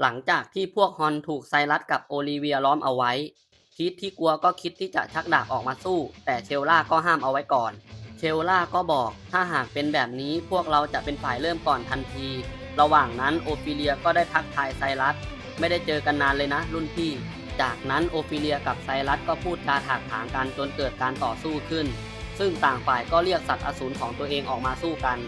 หลังจากที่พวกฮอนถูกไซรัสกับโอลิเวียล้อมเอาไว้ คิดที่กลัวก็คิดที่จะชักดาบออกมาสู้ แต่เชลล่าก็ห้ามเอาไว้ก่อน เชลล่าก็บอกถ้าหากเป็นแบบนี้พวกเราจะเป็นฝ่ายเริ่มก่อนทันที ระหว่างนั้นโอฟิเลียก็ได้ทักทายไซรัส ไม่ได้เจอกันนานเลยนะ รุ่นพี่ จากนั้นโอฟิเลียกับไซรัสก็พูดจาถากถางกันจนเกิดการต่อสู้ขึ้น ซึ่งต่างฝ่ายก็เรียกสัตว์อสูรของตัวเองออกมาสู้กัน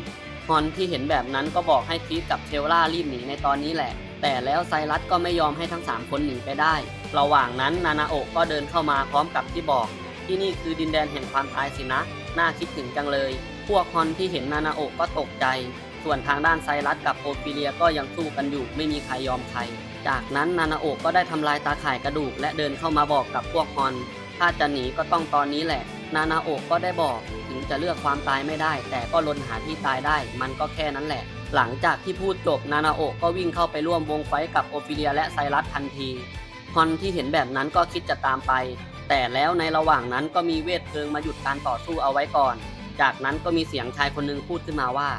ฮอนที่เห็นแบบนั้นก็บอกให้คีดกับเชลล่ารีบหนีในตอนนี้แหละ แต่แล้วไซรัสก็ไม่ยอมให้ทั้ง 3 คนหนีไปได้ ระหว่างนั้นนานาโอะก็เดินเข้ามาพร้อมกับที่บอก ที่นี่คือดินแดนแห่งความตายสินะ น่าคิดถึงจังเลย พวกฮอนที่เห็นนานาโอะก็ตกใจ ส่วนทางด้านไซรัสกับโอฟิเลียก็ยังสู้กันอยู่ไม่มีใครยอมใคร จากนั้นนานาโอะก็ได้ทำลายตาข่ายกระดูก และเดินเข้ามาบอกกับพวกฮอน ถ้าจะหนีก็ต้องตอนนี้แหละ นานาโอะก็ได้บอก ถึงจะเลือกความตายไม่ได้ แต่ก็ลนหาที่ตายได้ มันก็แค่นั้นแหละ หลังจากที่พูดจบนานาโอะก็วิ่งเข้าไปร่วมวงไฟกับโอฟิเลียและไซรัสทันทีฮอนที่เห็นแบบนั้นก็คิดจะตามไป แต่แล้วในระหว่างนั้นก็มีเวทเพลิงมาหยุดการต่อสู้เอาไว้ก่อน จากนั้นก็มีเสียงชายคนหนึงพูดขึ้นมาว่า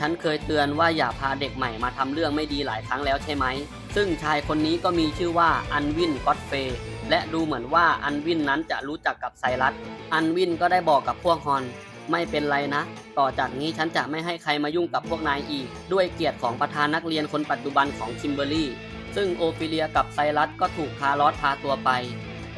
ฉันเคยเตือนว่าอย่าพาเด็กใหม่มาทำเรื่องไม่ดีหลายครั้งแล้วใช่ไหม ซึ่งชายคนนี้ก็มีชื่อว่าอันวินก็อตเฟและดูเหมือนว่าอันวินนั้นจะรู้จักกับไซรัส อันวินก็ได้บอกกับพวกฮอน ไม่เป็นไรนะ ต่อจากนี้ฉันจะไม่ให้ใครมายุ่งกับพวกนายอีก ด้วยเกียรติของประธานนักเรียนคนปัจจุบันของคิมเบอร์รี่ ซึ่งโอฟิเลียกับไซรัสก็ถูกคาร์ลอสพาตัวไป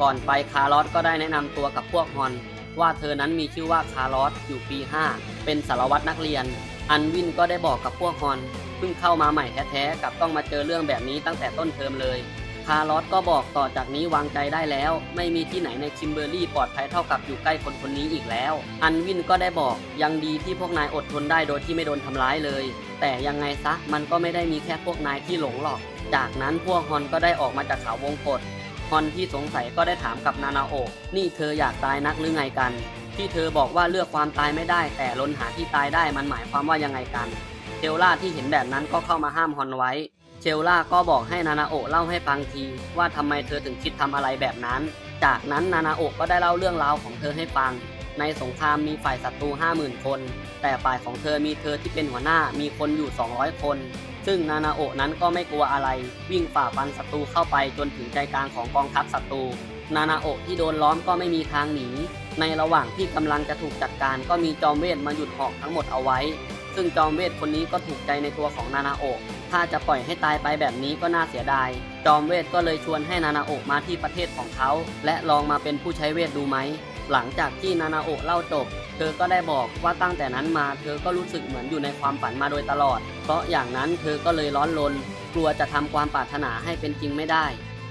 ก่อนไปคาร์ลอสก็ได้แนะนำตัวกับพวกฮอน ว่าเธอนั้นมีชื่อว่าคาร์ลอสอยู่ปี 5 เป็นสารวัตรนักเรียน อันวินก็ได้บอกกับพวกฮอนเพิ่งเข้ามาใหม่แท้ๆกับต้องมาเจอเรื่องแบบนี้ตั้งแต่ต้นเทอมเลย คาร์ลอสก็บอกต่อจากนี้วางใจได้แล้ว ไม่มีที่ไหนในคิมเบอร์รี่ปลอดภัยเท่ากับอยู่ใกล้คนคนนี้อีกแล้ว อันวินก็ได้บอกยังดีที่พวกนายอดทนได้โดยที่ไม่โดนทำร้ายเลย แต่ยังไงซะมันก็ไม่ได้มีแค่พวกนายที่หลงหรอก จากนั้นพวกฮอนก็ได้ออกมาจากเขาวงกฏฮอนที่สงสัยก็ได้ถามกับนานาโอะนี่เธออยากตายนักหรือไงกัน ที่เธอบอกว่าเลือกความตายไม่ได้ แต่ลนหาที่ตายได้มันหมายความว่ายังไงกันเชลล่าที่เห็นแบบนั้นก็เข้ามาห้ามฮอนไว้ เชลล่าก็บอกให้นานาโอเล่าให้ฟังที ว่าทำไมเธอถึงคิดทำอะไรแบบนั้น จากนั้นนานาโอก็ได้เล่าเรื่องราวของเธอให้ฟัง ในสงครามมีฝ่ายศัตรู 50,000 คน แต่ฝ่ายของเธอมีเธอที่เป็นหัวหน้ามีคนอยู่ 200 คน ซึ่งนานาโอนั้นก็ไม่กลัวอะไร วิ่งฝ่าฟันศัตรูเข้าไปจนถึงใจกลางของกองทัพศัตรู นานาโอที่โดนล้อมก็ไม่มีทางหนี ในระหว่างที่กำลังจะถูกจัดการก็มีจอมเวทมาหยุดหอกทั้งหมดเอาไว้ ซึ่งจอมเวทคนนี้ก็ถูกใจในตัวของนานาโอ ถ้าจะปล่อยให้ตายไปแบบนี้ก็น่าเสียดาย จอมเวทก็เลยชวนให้นานาโอะมาที่ประเทศของเขา และลองมาเป็นผู้ใช้เวทดูไหม หลังจากที่นานาโอะเล่าจบ เธอก็ได้บอกว่าตั้งแต่นั้นมา เธอก็รู้สึกเหมือนอยู่ในความฝันมาโดยตลอด เพราะอย่างนั้นเธอก็เลยร้อนรนกลัวจะทำความปรารถนาให้เป็นจริงไม่ได้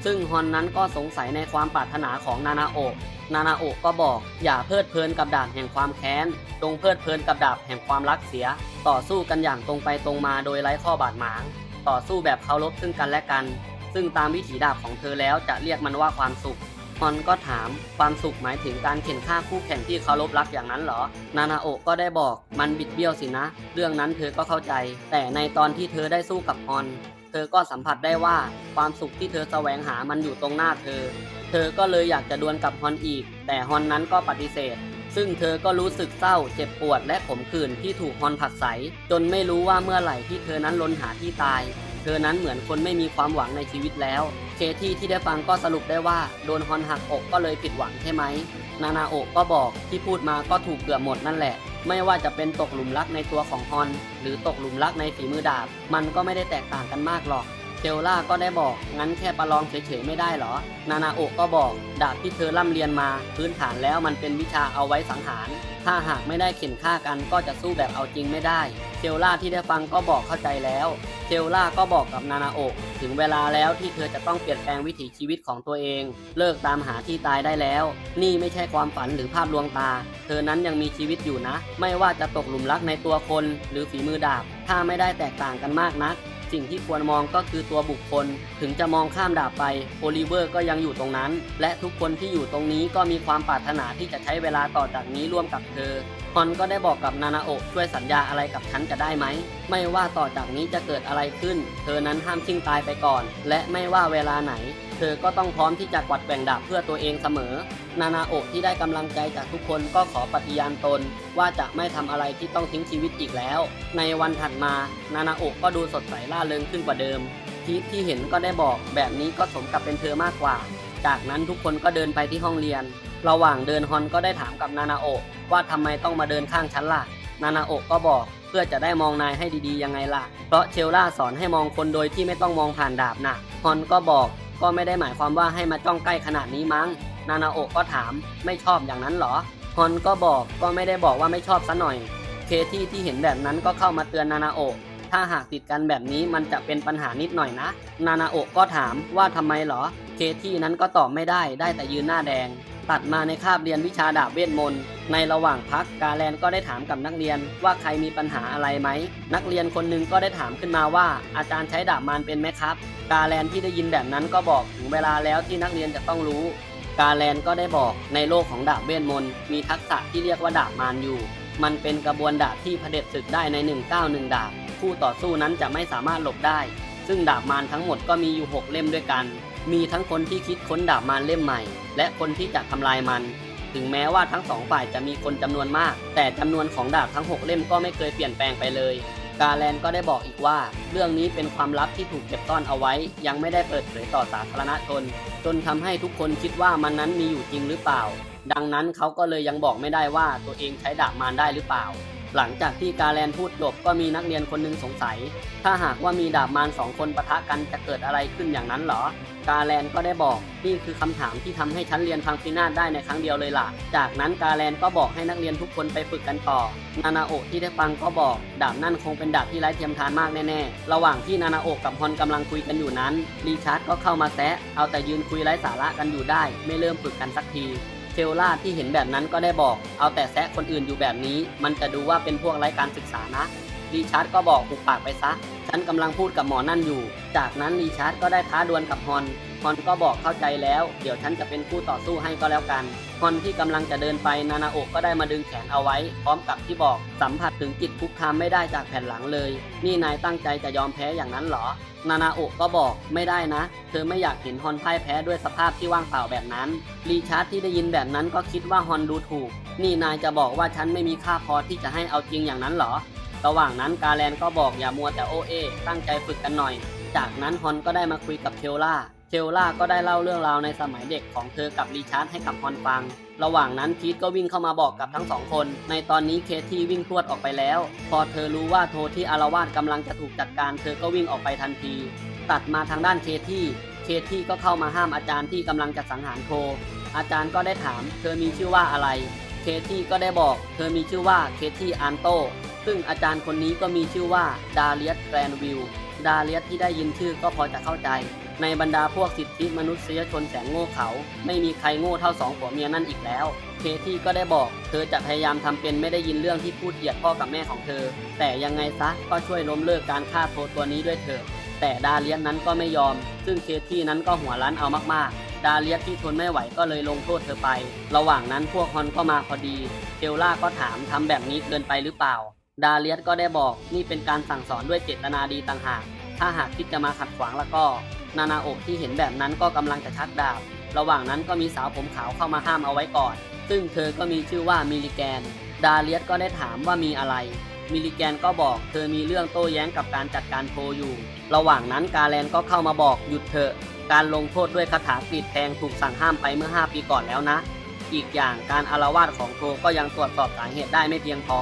ซึ่งฮอนนั้นก็สงสัยในความปรารถนาของนานาโอะนานาโอะก็บอก อย่าเพลิดเพลินกับดาบแห่งความแค้นจงเพลิดเพลินกับดาบแห่งความรักเสีย ต่อสู้กันอย่างตรงไปตรงมาโดยไร้ข้อบาดหมาง ต่อสู้แบบเคารพซึ่งกันและกัน ซึ่งตามวิถีดาบของเธอแล้วจะเรียกมันว่าความสุขฮอนก็ถามความสุขหมายถึงการเข็นฆ่าคู่แข่งที่เคารพรักอย่างนั้นเหรอ นานาโอะก็ได้บอกมันบิดเบี้ยวสินะ เรื่องนั้นเธอก็เข้าใจ แต่ในตอนที่เธอได้สู้กับฮอน เธอก็สัมผัสได้ว่าความสุขที่เธอแสวงหามันอยู่ตรงหน้าเธอ เธอก็เลยอยากจะดวลกับฮอนอีก แต่ฮอนนั้นก็ปฏิเสธ ซึ่งเธอก็รู้สึกเศร้า เจ็บปวดและขมขื่นที่ถูกฮอนผลักไสจนไม่รู้ว่าเมื่อไหร่ที่เธอนั้นล้นหาที่ตาย เธอนั้นเหมือนคนไม่มีความหวังในชีวิตแล้ว เคที่ที่ได้ฟังก็สรุปได้ว่าโดนฮอนหักอกก็เลยผิดหวังใช่ไหม นานาโอะก็บอกที่พูดมาก็ถูกเกือบหมดนั่นแหละ ไม่ว่าจะเป็นตกหลุมรักในตัวของฮอน หรือตกหลุมรักในฝีมือดาบ มันก็ไม่ได้แตกต่างกันมากหรอก เชลล่าก็ได้บอก งั้นแค่ประลองเฉยๆไม่ได้เหรอ นานาโอะก็บอก ดาบที่เธอร่ำเรียนมา พื้นฐานแล้วมันเป็นวิชาเอาไว้สังหาร ถ้าหากไม่ได้เข็นฆ่ากันก็จะสู้แบบเอาจริงไม่ได้เชลล่าที่ได้ฟังก็บอกเข้าใจแล้วเชลล่าก็บอกกับนานาโอะถึงเวลาแล้วที่เธอจะต้องเปลี่ยนแปลงวิถีชีวิตของตัวเอง เลิกตามหาที่ตายได้แล้ว นี่ไม่ใช่ความฝันหรือภาพลวงตา เธอนั้นยังมีชีวิตอยู่นะ ไม่ว่าจะตกหลุมรักในตัวคน หรือฝีมือดาบ ถ้าไม่ได้แตกต่างกันมากนัก สิ่งที่ควรมองก็คือตัวบุคคล ถึงจะมองข้ามดาบไปโอลิเวอร์ก็ยังอยู่ตรงนั้น และทุกคนที่อยู่ตรงนี้ก็มีความปรารถนาที่จะใช้เวลาต่อจากนี้ร่วมกับเธอฮอนก็ได้บอกกับนานาโอะช่วยสัญญาอะไรกับฉันจะได้ไหม ไม่ว่าต่อจากนี้จะเกิดอะไรขึ้น เธอนั้นห้ามทิ้งตายไปก่อน และไม่ว่าเวลาไหน เธอก็ต้องพร้อมที่จะกวัดแกว่งดาบเพื่อตัวเองเสมอ นานาโอที่ได้กำลังใจจากทุกคนก็ขอปฏิญาณตน ว่าจะไม่ทำอะไรที่ต้องทิ้งชีวิตอีกแล้ว ในวันถัดมา นานาโอก็ดูสดใสล่าเริงขึ้นกว่าเดิมทีทที่เห็นก็ได้บอกแบบนี้ก็สมกับเป็นเธอมากกว่า จากนั้นทุกคนก็เดินไปที่ห้องเรียน ระหว่างเดินฮอนก็ได้ถามกับนานาโอว่าทำไมต้องมาเดินข้างฉันล่ะ นานาโอก็บอกเพื่อจะได้มองนายให้ดีๆยังไงล่ะ เพราะเชลล่าสอนให้มองคนโดยที่ไม่ต้องมองผ่านดาบนะฮอนก็บอก ก็ไม่ได้หมายความว่าให้มาจ้องใกล้ขนาดนี้มั้ง นานาโอะก็ถามไม่ชอบอย่างนั้นเหรอฮอนก็บอกก็ไม่ได้บอกว่าไม่ชอบซะหน่อย เคที่ที่เห็นแบบนั้นก็เข้ามาเตือนนานาโอะถ้าหากติดกันแบบนี้มันจะเป็นปัญหานิดหน่อยนะ นานาโอะก็ถามว่าทำไมเหรอ เคที่นั้นก็ตอบไม่ได้ได้แต่ยืนหน้าแดง ตัดมาในคาบเรียนวิชาดาบเวทมนต์ในระหว่างพักกาแลนก็ได้ถามกับนักเรียนว่าใครมีปัญหาอะไรไหม นักเรียนคนหนึ่งก็ได้ถามขึ้นมาว่า อาจารย์ใช้ดาบมารเป็นไหมครับ กาแลนที่ได้ยินแบบนั้นก็บอกถึงเวลาแล้วที่นักเรียนจะต้องรู้ กาแลนก็ได้บอกในโลกของดาบเวทมนต์มีทักษะที่เรียกว่าดาบมารอยู่ มันเป็นกระบวนดาบที่เผด็จศึกได้ใน 191 ดาบ คู่ต่อสู้นั้นจะไม่สามารถหลบได้ ซึ่งดาบมารทั้งหมดก็มีอยู่ 6 เล่มด้วยกัน มีทั้งคนที่คิดค้นดาบมารเล่มใหม่ และคนที่จะทำลายมัน ถึงแม้ว่าทั้งสองฝ่ายจะมีคนจำนวนมาก แต่จำนวนของดาบทั้ง 6 เล่มก็ไม่เคยเปลี่ยนแปลงไปเลย กาแลนก็ได้บอกอีกว่า เรื่องนี้เป็นความลับที่ถูกเก็บซ่อนเอาไว้ ยังไม่ได้เปิดเผยต่อสาธารณชน จนทำให้ทุกคนคิดว่ามันนั้นมีอยู่จริงหรือเปล่า ดังนั้นเขาก็เลยยังบอกไม่ได้ว่าตัวเองใช้ดาบมารได้หรือเปล่า หลังจากที่กาแลนพูดจบก็มีนักเรียนคนหนึงสงสัย ถ้าหากว่ามีดาบมารสองคนปะทะกันจะเกิดอะไรขึ้นอย่างนั้นเหรอ กาแลนก็ได้บอกนี่คือคำถามที่ทำให้ฉันเรียนพังพินาศได้ในครั้งเดียวเลยล่ะ จากนั้นกาแลนก็บอกให้นักเรียนทุกคนไปฝึกกันต่อ นานาโอที่ได้ฟังก็บอก ดาบนั่นคงเป็นดาบที่ไร้เทียมทานมากแน่ๆ ระหว่างที่นานาโอกับฮอนกำลังคุยกันอยู่นั้นรีชาร์ดก็เข้ามาแซะเอาแต่ยืนคุยไร้สาระกันอยู่ได้ ไม่เริ่มฝึกกันสักที เทลล่าที่เห็นแบบนั้นก็ได้บอก เอาแต่แซะคนอื่นอยู่แบบนี้ มันจะดูว่าเป็นพวกไร้การศึกษานะ รีชาร์ดก็บอกปุบปากไปซะ ฉันกำลังพูดกับหมอนั่นอยู่ จากนั้นรีชาร์ดก็ได้ท้าดวลกับฮอน ฮอนก็บอกเข้าใจแล้ว เดี๋ยวฉันจะเป็นคู่ต่อสู้ให้ก็แล้วกัน ฮอนที่กำลังจะเดินไปนานาโอะก็ได้มาดึงแขนเอาไว้ พร้อมกับที่บอก สัมผัสถึงจิตคุกคามไม่ได้จากแผ่นหลังเลย นี่นายตั้งใจจะยอมแพ้อย่างนั้นเหรอ นานาโอะก็บอกไม่ได้นะ เธอไม่อยากเห็นฮอนพ่ายแพ้ด้วยสภาพที่ว่างเปล่าแบบนั้น รีชาร์ดที่ได้ยินแบบนั้นก็คิดว่าฮอนดูถูก นี่นายจะบอกว่าฉันไม่มีค่าพอที่จะให้เอาจริงอย่างนั้นหรอ ระหว่างนั้นกาแลนก็บอกอย่ามัวแต่โอเอตั้งใจฝึกกันหน่อย จากนั้นฮอนก็ได้มาคุยกับเทลล่า เทลล่าก็ได้เล่าเรื่องราวในสมัยเด็กของเธอกับรีชาร์ดให้กับฮอนฟัง ระหว่างนั้นพีทก็วิ่งเข้ามาบอกกับทั้งสองคน ในตอนนี้เคที่วิ่งพรวดออกไปแล้ว พอเธอรู้ว่าโทที่อารวาสกำลังจะถูกจัดการเธอก็วิ่งออกไปทันที ตัดมาทางด้านเคที่ เคที่ก็เข้ามาห้ามอาจารย์ที่กำลังจะสังหารโท อาจารย์ก็ได้ถาม เธอมีชื่อว่าอะไร เคที่ก็ได้บอก เธอมีชื่อว่าเคที่อันโตซึ่งอาจารย์คนนี้ก็มีชื่อว่าดาเลียสแกรนวิลดาเลียสที่ได้ยินชื่อก็พอจะเข้าใจ ในบรรดาพวกสิทธิมนุษยชนแสนโง่เขา ไม่มีใครโง่เท่าสองผัวเมียนั่นอีกแล้ว เคที่ก็ได้บอก เธอจะพยายามทำเป็นไม่ได้ยินเรื่องที่พูดเหยียดพ่อกับแม่ของเธอ แต่ยังไงซะก็ช่วยล้มเลิกการฆ่าโทตัวนี้ด้วยเถอะแต่ดาเลียสนั้นก็ไม่ยอม ซึ่งเคที่นั้นก็หัวรั้นเอามากๆ ดาเลียสที่ทนไม่ไหวก็เลยลงโทษเธอไป ระหว่างนั้นพวกฮอนก็มาพอดีเทลล่าก็ถามทำแบบนี้เกินไปหรือเปล่า ดาเลียสก็ได้บอกนี่เป็นการสั่งสอนด้วยเจตนาดีต่างหาก ถ้าหากคิดจะมาขัดขวางแล้วก็ นานาโอที่เห็นแบบนั้นก็กำลังจะชักดาบ ระหว่างนั้นก็มีสาวผมขาวเข้ามาห้ามเอาไว้ก่อน ซึ่งเธอก็มีชื่อว่ามิลิแกน ดาเลียสก็ได้ถามว่ามีอะไร มิลิแกนก็บอก เธอมีเรื่องโต้แย้งกับการจัดการโทอยู่ ระหว่างนั้นกาแลนก็เข้ามาบอกหยุดเถอะ การลงโทษด้วยคาถากรีดแทงถูกสั่งห้ามไปเมื่อ 5 ปีก่อนแล้วนะ อีกอย่างการอารวาสของโทก็ยังตรวจสอบสาเหตุได้ไม่เพียงพอ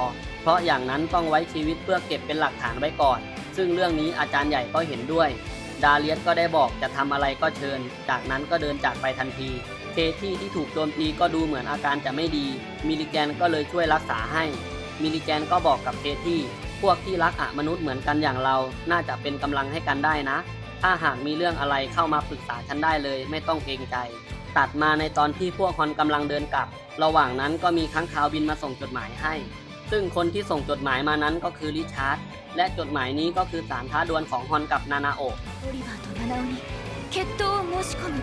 ราะอย่างนั้นต้องไว้ชีวิตเพื่อเก็บเป็นหลักฐานไว้ก่อน ซึ่งเรื่องนี้อาจารย์ใหญ่ก็เห็นด้วย ดาเลียสก็ได้บอกจะทำอะไรก็เชิญ จากนั้นก็เดินจากไปทันที เคที่ที่ถูกโจมตีก็ดูเหมือนอาการจะไม่ดี มิลิแกนก็เลยช่วยรักษาให้ มิลิแกนก็บอกกับเคที่พวกที่รักอะมนุษย์เหมือนกันอย่างเรา น่าจะเป็นกำลังให้กันได้นะ ถ้าหากมีเรื่องอะไรเข้ามาปรึกษาฉันได้เลย ไม่ต้องเกรงใจ ตัดมาในตอนที่พวกฮอนกำลังเดินกลับ ระหว่างนั้นก็มีค้างคาวบินมาส่งจดหมายให้ ซึ่งคนที่ส่งจดหมายมานั้นก็คือริชาร์ด และจดหมายนี้ก็คือสารท้าดวลของฮอนกับนานาโอะ オリバーと七尾に決闘を申し込む